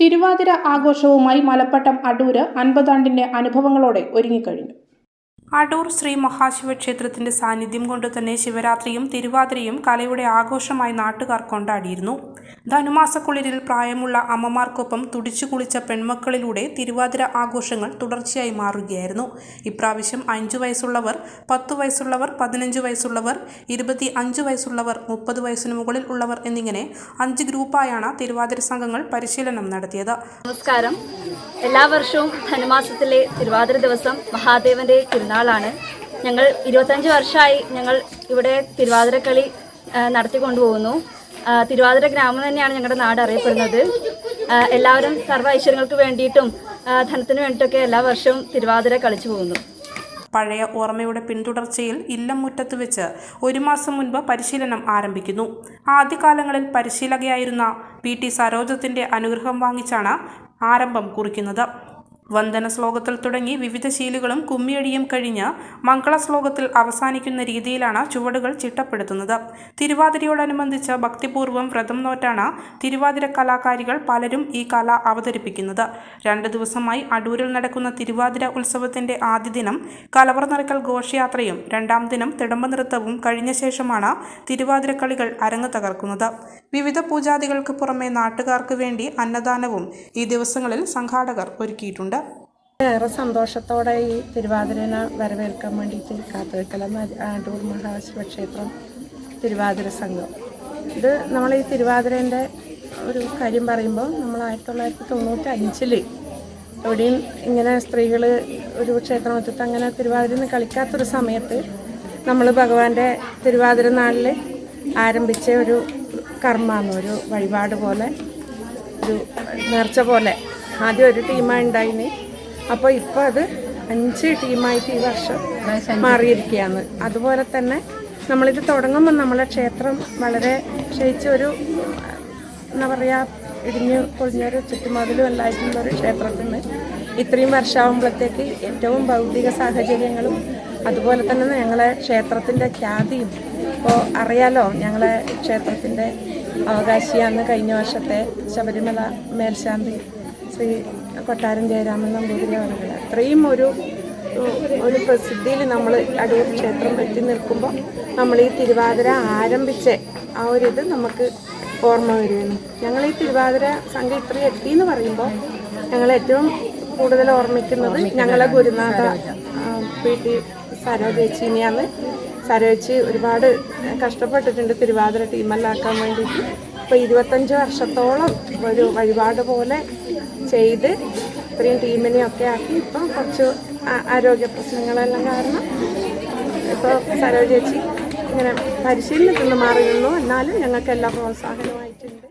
തിരുവാതിര ആഘോഷവുമായി മലപ്പട്ടം അടൂര് അൻപതാണ്ടിന്റെ അനുഭവങ്ങളോടെ ഒരുങ്ങിക്കഴിഞ്ഞു. അടൂർ ശ്രീ മഹാശിവ ക്ഷേത്രത്തിന്റെ സാന്നിധ്യം കൊണ്ട് തന്നെ ശിവരാത്രിയും തിരുവാതിരയും കലയുടെ ആഘോഷമായി നാട്ടുകാർ കൊണ്ടാടിയിരുന്നു. ധനുമാസക്കുളിരിൽ പ്രായമുള്ള അമ്മമാർക്കൊപ്പം തുടിച്ചു കുളിച്ച പെൺമക്കളിലൂടെ തിരുവാതിര ആഘോഷങ്ങൾ തുടർച്ചയായി മാറുകയായിരുന്നു. ഇപ്രാവശ്യം അഞ്ചു വയസ്സുള്ളവർ പത്തു വയസ്സുള്ളവർ പതിനഞ്ച് വയസ്സുള്ളവർ ഇരുപത്തി അഞ്ച് വയസ്സുള്ളവർ മുപ്പത് വയസ്സിന് മുകളിൽ ഉള്ളവർ എന്നിങ്ങനെ അഞ്ച് ഗ്രൂപ്പായാണ് തിരുവാതിര സംഘങ്ങൾ പരിശീലനം നടത്തിയത്. നമസ്കാരം. എല്ലാ വർഷവും ധനുമാസത്തിലെ തിരുവാതിര ദിവസം മഹാദേവന്റെ തിരുനാളാണ് ഞങ്ങൾ ഇരുപത്തഞ്ച് വർഷമായി ഞങ്ങൾ ഇവിടെ തിരുവാതിരക്കളി നടത്തിക്കൊണ്ടുപോകുന്നു. തിരുവാതിര ഗ്രാമം തന്നെയാണ് ഞങ്ങളുടെ നാട് അറിയപ്പെടുന്നത്. എല്ലാവരും സർവ ഐശ്വര്യങ്ങൾക്ക് വേണ്ടിയിട്ടും ധനത്തിന് വേണ്ടിയിട്ടൊക്കെ എല്ലാ വർഷവും തിരുവാതിര കളിച്ചു പോകുന്നു. പഴയ ഓർമ്മയുടെ പിന്തുടർച്ചയിൽ ഇല്ലം മുറ്റത്ത് വെച്ച് ഒരു മാസം മുൻപ് പരിശീലനം ആരംഭിക്കുന്നു. ആദ്യകാലങ്ങളിൽ പരിശീലകയായിരുന്ന പി ടി സരോജത്തിന്റെ അനുഗ്രഹം വാങ്ങിച്ചാണ് ആരംഭം കുറിക്കുന്നത്. വന്ദന ശ്ലോകത്തിൽ തുടങ്ങി വിവിധ ശീലുകളും കുമ്മിയടിയും കഴിഞ്ഞ് മംഗള ശ്ലോകത്തിൽ അവസാനിക്കുന്ന രീതിയിലാണ് ചുവടുകൾ ചിട്ടപ്പെടുത്തുന്നത്. തിരുവാതിരയോടനുബന്ധിച്ച് ഭക്തിപൂർവം വ്രതം നോറ്റാണ് തിരുവാതിര കലാകാരികൾ പലരും ഈ കല അവതരിപ്പിക്കുന്നത്. രണ്ട് ദിവസമായി അടൂരിൽ നടക്കുന്ന തിരുവാതിര ഉത്സവത്തിന്റെ ആദ്യ ദിനം കലവർ നിറക്കൽ ഘോഷയാത്രയും രണ്ടാം ദിനം തിടമ്പ നൃത്തവും കഴിഞ്ഞ ശേഷമാണ് തിരുവാതിര കളികൾ അരങ്ങ് തകർക്കുന്നത്. വിവിധ പൂജാദികൾക്ക് പുറമെ നാട്ടുകാർക്ക് വേണ്ടി അന്നദാനവും ഈ ദിവസങ്ങളിൽ സംഘാടകർ ഒരുക്കിയിട്ടുണ്ട്. ഏറെ സന്തോഷത്തോടെ ഈ തിരുവാതിരനെ വരവേൽക്കാൻ വേണ്ടിയിട്ട് കാത്തുവെക്കലം ആണ്ടൂർ മഹാശിവ ക്ഷേത്രം തിരുവാതിര സംഘം. ഇത് നമ്മൾ ഈ തിരുവാതിരേന്റെ ഒരു കാര്യം പറയുമ്പോൾ നമ്മൾ ആയിരത്തി തൊള്ളായിരത്തി തൊണ്ണൂറ്റി അഞ്ചിൽ എവിടെയും ഇങ്ങനെ സ്ത്രീകൾ ഒരു ക്ഷേത്രമറ്റത്ത് അങ്ങനെ തിരുവാതിര കളിക്കാത്തൊരു സമയത്ത് നമ്മൾ ഭഗവാന്റെ തിരുവാതിര നാളിൽ ആരംഭിച്ച ഒരു കർമ്മമാണ് ഒരു വഴിപാട് പോലെ ഒരു നേർച്ച പോലെ ആദ്യം ഒരു ടീമായി ഉണ്ടായിന്. അപ്പോൾ ഇപ്പോൾ അത് അഞ്ച് ടീമായിട്ട് ഈ വർഷം മാറിയിരിക്കുകയാണ്. അതുപോലെ തന്നെ നമ്മളിത് തുടങ്ങുമ്പോൾ നമ്മളെ ക്ഷേത്രം വളരെ ക്ഷയിച്ച ഒരു എന്താ പറയുക ഇടിഞ്ഞു പൊളിഞ്ഞൊരു ചുറ്റുമതിലും എല്ലായിട്ടുള്ള ഒരു ക്ഷേത്രത്തിൽ നിന്ന് ഇത്രയും വർഷമാകുമ്പോഴത്തേക്ക് ഏറ്റവും ഭൗതിക സാഹചര്യങ്ങളും അതുപോലെ തന്നെ ഞങ്ങളെ ക്ഷേത്രത്തിന്റെ ഖ്യാതിയും ഇപ്പോൾ അറിയാലോ ഞങ്ങളെ ക്ഷേത്രത്തിന്റെ അവകാശിയാണ് കഴിഞ്ഞ വർഷത്തെ ശബരിമല മേൽശാന്തി ശ്രീ കൊട്ടാരം ജയരാമൻ നമ്പൂതിരി അവരുടെ അത്രയും ഒരു ഒരു പ്രസിദ്ധിയിൽ നമ്മൾ അടൂർ ക്ഷേത്രം എത്തി നിൽക്കുമ്പോൾ നമ്മൾ ഈ തിരുവാതിര ആരംഭിച്ച ആ ഒരു ഇത് നമുക്ക് ഓർമ്മ വരുന്നു ഞങ്ങൾ ഈ തിരുവാതിര സംഘം ഇത്രയും എത്തി എന്ന് പറയുമ്പോൾ ഞങ്ങൾ ഏറ്റവും കൂടുതൽ ഓർമ്മിക്കുന്നത് ഞങ്ങളെ ഗുരുനാഥ പി ടി സരോജേച്ചിനെയാണ് സരോജി ഒരുപാട് കഷ്ടപ്പെട്ടിട്ടുണ്ട് തിരുവാതിര ടീമെല്ലാക്കാൻ വേണ്ടിയിട്ട്. ഇപ്പോൾ ഇരുപത്തഞ്ച് വർഷത്തോളം ഒരു വഴിപാട് പോലെ ചെയ്ത് ഇത്രയും ടീമിനെയൊക്കെ ആക്കി. ഇപ്പം കുറച്ച് ആരോഗ്യ പ്രശ്നങ്ങളെല്ലാം കാരണം ഇപ്പോൾ സരോജ ചേച്ചി ഇങ്ങനെ പരിശീലനത്തിൽ നിന്ന് മാറി എന്നാലും ഞങ്ങൾക്ക് എല്ലാ പ്രോത്സാഹനമായിട്ടുണ്ട്.